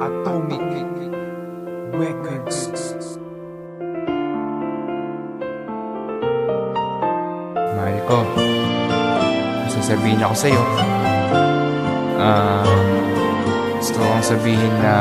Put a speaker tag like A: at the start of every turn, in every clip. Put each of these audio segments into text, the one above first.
A: Atomic Records Mahal ko. Sasabihin ako sa'yo. Ah, gusto kong sabihin na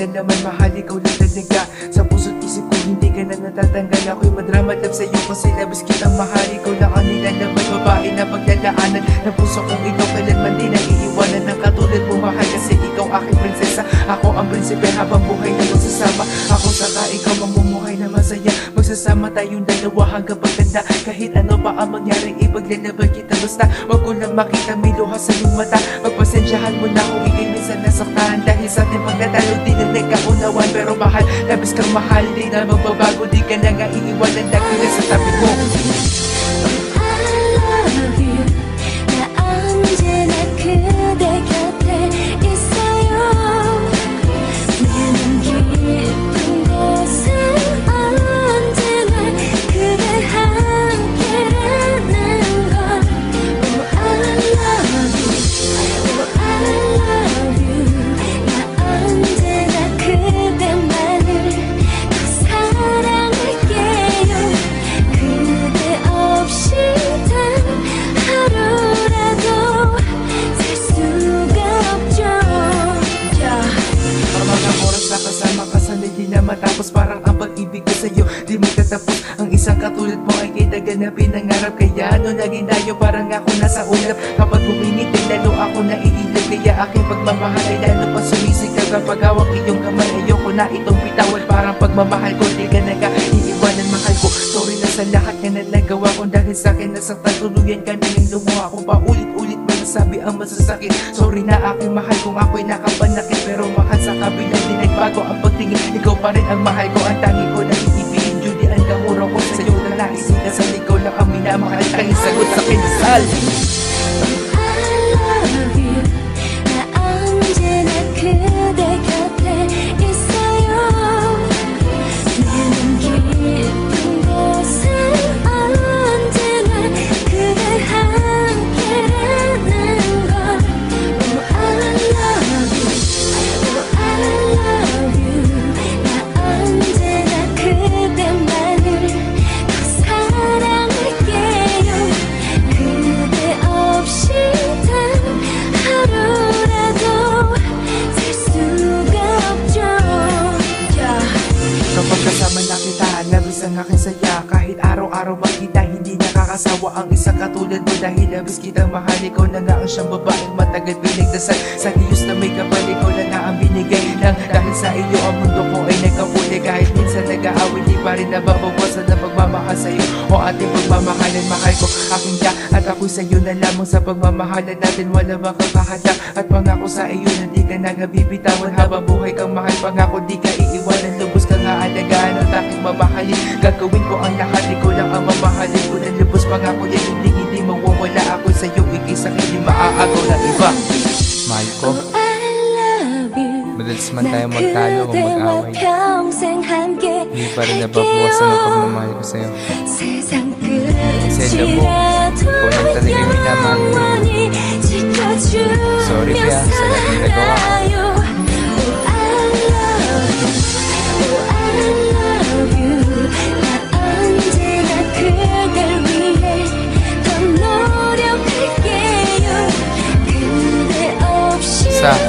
A: ang nilalaman Mahal ikaw lang talaga. Sa puso't isip ko Hindi ka na natatanggal. Ako'y madrama love sa'yo Kasi labis kitang mahal. Ikaw lang ang nilalaman Babae na paglalaanan Ng puso kong ikaw. Kailanman din ang iiwanan Ng katulad mo mahal Kasi ikaw aking prinsesa. Ako ang prinsipe Habang buhay na magsasama. Ako saka ikaw mamumuhay na masaya. Magsasama tayong dalawa hanggang pagtanda. Kahit ano pa ang mangyari Ipaglalaban kita basta Wag ko lang makita may luha sa iyong mata Pagpasensyahan mo na kung ikay minsan nasaktan Dahil sa ating pagkatalo di na nagkaunawan Pero mahal, labis kang mahal Di na magbabago, di ka na nga iiwanan Lagi na sa tabi mo
B: I love you 나 언제나 그대
A: isang katulad mo ay kitagan na pinangarap Kaya ano naging tayo parang ako nasa ulap. Kapag humingiti lalo ako naiilap Kaya aking pagmamahal ay lalo pa sumisikap Kapag hawak iyong kamay ayoko na itong bitawan Parang pagmamahal ko di ka naga iiwanan mahal ko. Sorry na sa lahat na na nagawa ko. Dahil sa akin nasaktan tuluyan ka na yung lumuha ko Paulit-ulit mo nasabi ang masasakit. Sorry na aking mahal kung ako'y nakapanakit. Pero mahal sa kabila di nagbago ang pagtingin. Ikaw pa rin ang mahal ko Ang tangi ko na sa araw-araw magkita, hindi nakakasawa Ang isang katulad mo. Dahil labis kitang mahal Ikaw na nga ang siyang babaeng matagal pinagdasal. Sa Diyos na may kapal, ikaw na nga ang binigay lang. Dahil sa iyo ang mundo ko ay nagkapuli Kahit minsan nag-aaway, di pa rin nababawasan na pagmamahal sa'yo O ating pagmamahalan, mahal ko aking ya At ako'y sa'yo na lamang sa pagmamahalan natin. Wala makakahadang at pangako sa iyo na di ka na nga bibitawan Habang buhay kang mahal, pangako di ka iiwanan. Lubos ka nga alagaan at aking mamahalin Gagawin
B: you
A: madalas man tayo magtalo o mag-away
B: 평생 함께
A: Hindi pa rin nababawasan ang pagmamahal ko sa'yo
B: 세상
A: Sensya mo,
B: 끝이라도
A: ikaw lang talaga yung minamahal ko.
B: 영원히 지켜주며
A: Sorry, Pia, sa lahat ng nagawa ko.
B: 살아요 Oh I love you Oh I love you 나 언제나 그댈 위해 더 노력할게요 그대 없이
A: Sa, pwede namang mangyari